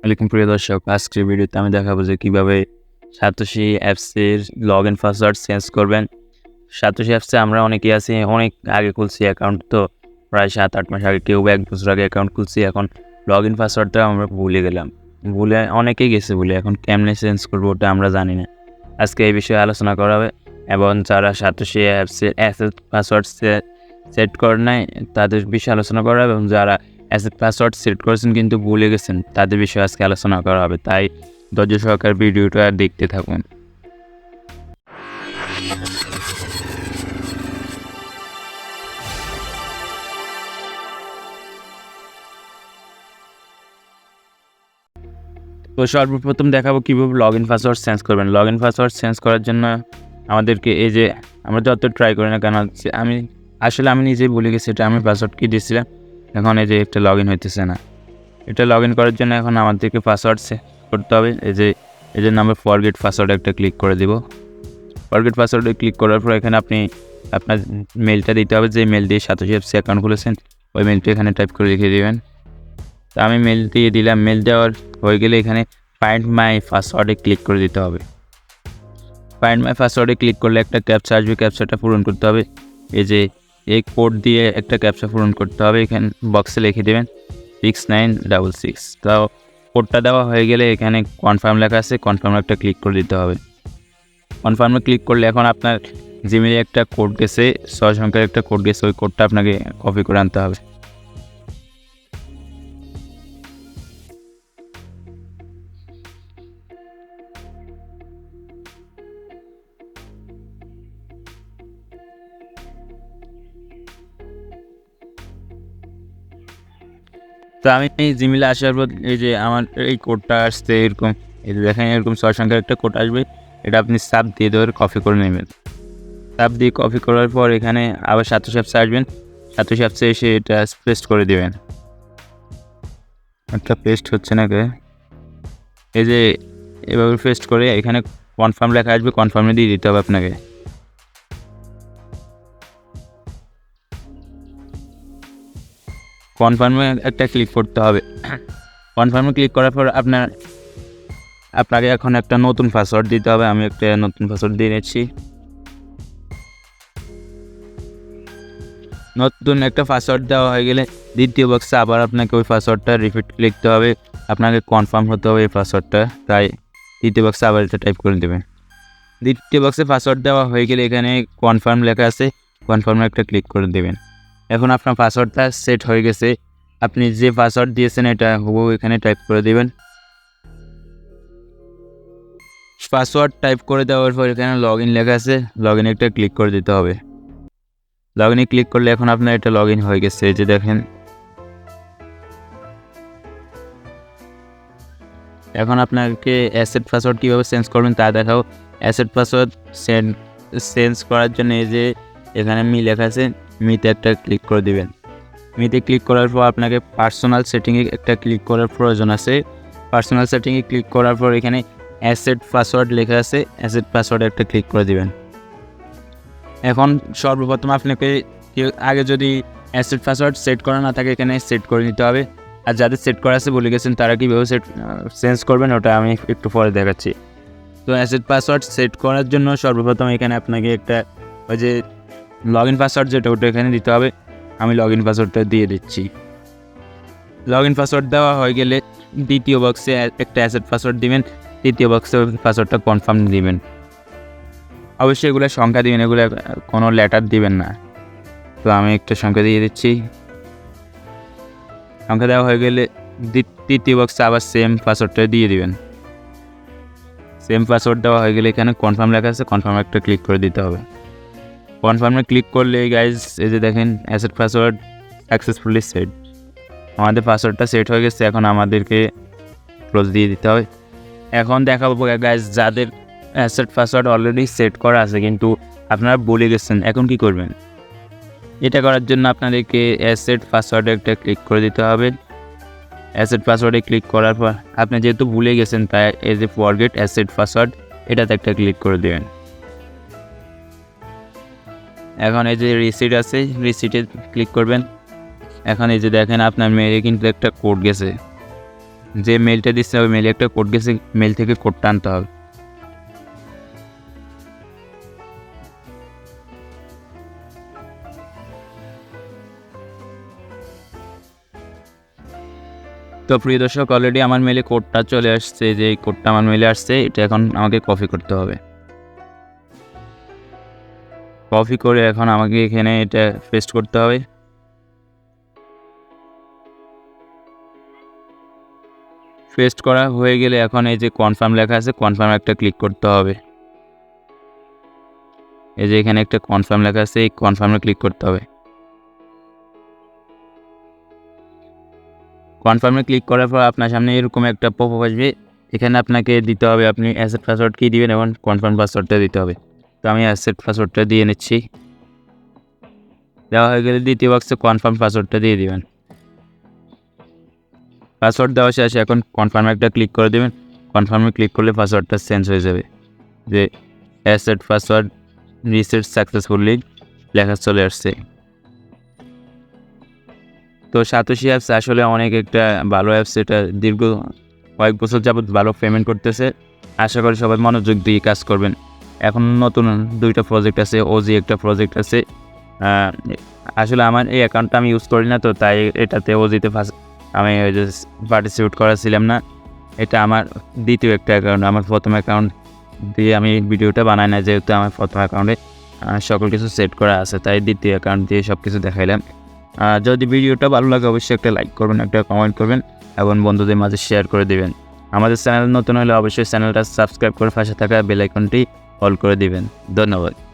Welcome প্রিয় দর্শক, আজকের ভিডিওতে আমি দেখাবো যে কীভাবে সাতোশি অ্যাপসের লগ ইন পাসওয়ার্ড চেঞ্জ করবেন। সাতোশি অ্যাপসে আমরা অনেকেই আছি, অনেক আগে খুলছি অ্যাকাউন্ট তো, প্রায় সাত, আট মাস আগে, কেউ এক বছর আগে অ্যাকাউন্ট খুলছি, এখন লগ ইন পাসওয়ার্ডটা আমরা ভুলে গেলাম। ভুলে অনেকেই গেছে ভুলে, এখন কেমনে চেঞ্জ করব ওটা আমরা জানি না। আজকে এই বিষয়ে আলোচনা করা হবে, এবং যারা সাতোশি অ্যাপসের অ্যাসেট পাসওয়ার্ড সেট করে নাই, তাদের বিষয়ে আলোচনা করা হবে, এবং যারা অ্যাসেট পাসওয়ার্ড সেট করেছেন কিন্তু ভুলে গেছেন, তাদের বিষয়ে আজকে আলোচনা করা হবে। তাই ধৈর্য সহকার ভিডিওটা দেখতে থাকুন। তো সর্বপ্রথম দেখাবো কীভাবে লগ ইন পাসওয়ার্ড চেঞ্জ করবেন। লগ ইন পাসওয়ার্ড চেঞ্জ করার জন্য আমাদেরকে এই যে, আমরা যত ট্রাই করি না কেন, আমি আসলে আমি নিজেই বলে গেছি এটা আমি পাসওয়ার্ড কি দিয়েছিলাম। এখন এই যে একটা লগ ইন হইতেছে না। এটা লগ ইন করার জন্য এখন আমাদেরকে পাসওয়ার্ড করতে হবে। এই যে এই যে নাম্বার ফরগেট পাসওয়ার্ড একটা ক্লিক করে দিব। ফরগেট পাসওয়ার্ডে ক্লিক করার পর এখানে আপনি আপনার মেলটা দিতে হবে। যে মেল দিয়ে সাতশো এফসি অ্যাকাউন্ট খুলেছেন, ওই মেলটা এখানে টাইপ করে লিখে দেবেন। তা আমি মেল দিয়ে দিলাম। মেল দেওয়ার হয়ে গেলে এখানে ফাইন্ড মাই পাসওয়ার্ডে ক্লিক করে দিতে হবে। ফাইন্ড মাই পাসওয়ার্ডে ক্লিক করলে একটা ক্যাপচা আসবে। ক্যাপচাটা পূরণ করতে হবে। এই যে এই কোড দিয়ে একটা ক্যাপচা পূরণ করতে হবে, এখানে বক্সে লিখে দেবেন সিক্স নাইন ডাবল সিক্স তাও কোডটা দেওয়া হয়ে গেলে এখানে কনফার্ম লেখা আছে কনফার্ম একটা ক্লিক করে দিতে হবে। কনফার্মে ক্লিক করলে এখন আপনার জিমেলে একটা কোড গেছে ছয় সংখ্যার একটা কোড গেছে, ওই কোডটা আপনাকে কপি করে আনতে হবে। তো আমি জিমেলে আসার পর এই যে আমার এই কোডটা আসছে এরকম, এই যে দেখেন এরকম ছয় সংখ্যার একটা কোড আসবে, এটা আপনি সাপ দিয়ে ধরে কপি করে নেবেন। সাপ দিয়ে কপি করার পর এখানে আবার সাতশো সাপসে আসবেন, সাতশো সাপসে এসে এটা পেস্ট করে দেবেন। একটা পেস্ট হচ্ছে না কে? এই যে এভাবে পেস্ট করে এখানে কনফার্ম লেখা আসবে কনফার্মে দিয়ে দিতে হবে আপনাকে। কনফার্মে একটা ক্লিক করতে হবে। কনফার্মে ক্লিক করার পর আপনার, আপনাকে এখন একটা নতুন পাসওয়ার্ড দিতে হবে। আমি একটা নতুন পাসওয়ার্ড দিয়ে নিচ্ছি। নতুন একটা পাসওয়ার্ড দেওয়া হয়ে গেলে দ্বিতীয় বক্সে আবার আপনাকে ওই পাসওয়ার্ডটা রিপিট লিখতে হবে। আপনাকে কনফার্ম হতে হবে এই পাসওয়ার্ডটা তাই দ্বিতীয় বক্সে আবার এটা টাইপ করে দেবেন দ্বিতীয় বক্সে পাসওয়ার্ড দেওয়া হয়ে গেলে এখানে কনফার্ম লেখা আছে। কনফার্মে একটা ক্লিক করে দেবেন। এখন আপনার পাসওয়ার্ডটা সেট হয়ে গেছে। আপনি যে পাসওয়ার্ড দিয়েছেন এটা হুবহু এখানে টাইপ করে দেবেন। পাসওয়ার্ড টাইপ করে দেওয়ার পর এখানে লগ ইন লেখা আছে। লগ ইনে একটা ক্লিক করে দিতে হবে। লগ ইনে ক্লিক করলে এখন আপনার এটা লগ ইন হয়ে গেছে, এই যে দেখেন। এখন আপনাকে অ্যাসেট পাসওয়ার্ড কীভাবে চেঞ্জ করবেন তা দেখাও। অ্যাসেট পাসওয়ার্ড চেঞ্জ করার জন্য এই যে এখানে মি লেখা আছে মিতে একটা ক্লিক করে দিবেন। মিতে ক্লিক করার পর আপনাকে পার্সোনাল সেটিংয়ে একটা ক্লিক করার প্রয়োজন আছে। পার্সোনাল সেটিংয়ে ক্লিক করার পর এখানে অ্যাসেট পাসওয়ার্ড লেখা আছে অ্যাসেট পাসওয়ার্ডে একটা ক্লিক করে দিবেন। এখন সর্বপ্রথম আপনাকে আগে যদি অ্যাসেট পাসওয়ার্ড সেট করা না থাকে, এখানে সেট করে নিতে হবে। আর যাদের সেট করা আছে বলে গেছেন, তারা কীভাবে সেট চেঞ্জ করবেন, ওটা আমি একটু পরে দেখাচ্ছি। তো অ্যাসেট পাসওয়ার্ড সেট করার জন্য সর্বপ্রথম এখানে আপনাকে একটা ওই যে লগ ইন পাসওয়ার্ড যেটা, ওটা এখানে দিতে হবে। আমি লগ ইন পাসওয়ার্ডটা দিয়ে দিচ্ছি। লগ ইন পাসওয়ার্ড দেওয়া হয়ে গেলে দ্বিতীয় বক্সে একটা অ্যাসেট পাসওয়ার্ড দিবেন। তৃতীয় বক্সে পাসওয়ার্ডটা কনফার্ম দিবেন। অবশ্যই এগুলো সংখ্যা দিবেন, এগুলো কোনো লেটার দিবেন না। তো আমি একটা সংখ্যা দিয়ে দিচ্ছি। সংখ্যা দেওয়া হয়ে গেলে তৃতীয় বক্সে আবার সেম পাসওয়ার্ডটা দিয়ে দিবেন। সেম পাসওয়ার্ড দেওয়া হয়ে গেলে এখানে কনফার্ম লেখা আছে কনফার্ম একটা ক্লিক করে দিতে হবে। কনফার্মে ক্লিক করলে গাইজ এই যে দেখেন অ্যাসেট পাসওয়ার্ড সাকসেসফুলি সেট আমাদের পাসওয়ার্ডটা সেট হয়ে গেছে, এখন আমাদেরকে ক্লোজ দিয়ে দিতে হবে। এখন দেখাবো গাইজ যাদের অ্যাসেট পাসওয়ার্ড অলরেডি সেট করা আছে, কিন্তু আপনারা বলে গেছেন, এখন কি করবেন? এটা করার জন্য আপনাদেরকে অ্যাসেট পাসওয়ার্ডে একটা ক্লিক করে দিতে হবে। অ্যাসেট পাসওয়ার্ডে ক্লিক করার পর, আপনি যেহেতু ভুলে গেছেন, তাই as a forget asset password এটাতে একটা ক্লিক করে দেবেন। এখন এই যে রিসিট আছে রিসিটে ক্লিক করবেন। এখন এই যে দেখেন আপনার মেয়ে কিন্তু একটা কোড গেছে। যে মেলটা দিচ্ছে, ওই মেলে একটা কোড গেছে মেল থেকে কোডটা আনতে হবে। তো প্রিয় দর্শক অলরেডি আমার মেলে কোডটা চলে আসছে, যে কোডটা আমার মেলে আসছে, এটা এখন আমাকে কপি করতে হবে। কপি করে এখন আমাকে এখানে এটা পেস্ট করতে হবে। পেস্ট করা হয়ে গেলে এখন এই যে কনফার্ম লেখা আছে, কনফার্ম একটা ক্লিক করতে হবে। এই যে এখানে একটা কনফার্ম লেখা আছে, এই কনফার্মে ক্লিক করতে হবে। কনফার্মে ক্লিক করার পর আপনার সামনে এরকম একটা পপ আসবে। এখানে আপনাকে দিতে হবে, আপনি অ্যাসেট পাসওয়ার্ড কী দিবেন এবং কনফার্ম পাসওয়ার্ডটা দিতে হবে। তো আমি অ্যাসেট পাসওয়ার্ডটা দিয়ে নিচ্ছি। দেওয়া হয়ে গেলে দ্বিতীয় বক্সে কনফার্ম পাসওয়ার্ডটা দিয়ে দেবেন। পাসওয়ার্ড দেওয়া শেষ, এখন কনফার্মে একটা ক্লিক করে দেবেন। কনফার্মে ক্লিক করলে পাসওয়ার্ডটা চেঞ্জ হয়ে যাবে। যে অ্যাসেট পাসওয়ার্ড রিসেট সাকসেসফুলি লেখা চলে আসছে। তো সাতোশি অ্যাপস আসলে অনেক একটা ভালো অ্যাপস এটা দীর্ঘ কয়েক বছর যাবত ভালো পেমেন্ট করতেছে। আশা করি সবাই মনোযোগ দিয়ে কাজ করবেন। এখন নতুন দুইটা প্রজেক্ট আছে ওজি একটা প্রজেক্ট আছে। আসলে আমার এই অ্যাকাউন্টটা আমি ইউজ করি না তো, তাই এটাতে ওজিতে ফার্স্ট আমি ওই যে পার্টিসিপেট করাছিলাম না। এটা আমার দ্বিতীয় একটা অ্যাকাউন্ট আমার প্রথম অ্যাকাউন্ট দিয়ে আমি ভিডিওটা বানাই না যেহেতু আমার প্রথম অ্যাকাউন্টে সকল কিছু সেট করা আছে, তাই দ্বিতীয় অ্যাকাউন্ট দিয়ে সব কিছু দেখাইলাম যদি ভিডিওটা ভালো লাগে, অবশ্যই একটা লাইক করবেন, একটা কমেন্ট করবেন, এবং বন্ধুদের মাঝে শেয়ার করে দেবেন। আমাদের চ্যানেল নতুন হলে অবশ্যই চ্যানেলটা সাবস্ক্রাইব করে পাশে থাকা বেল অল করে দিবেন। ধন্যবাদ।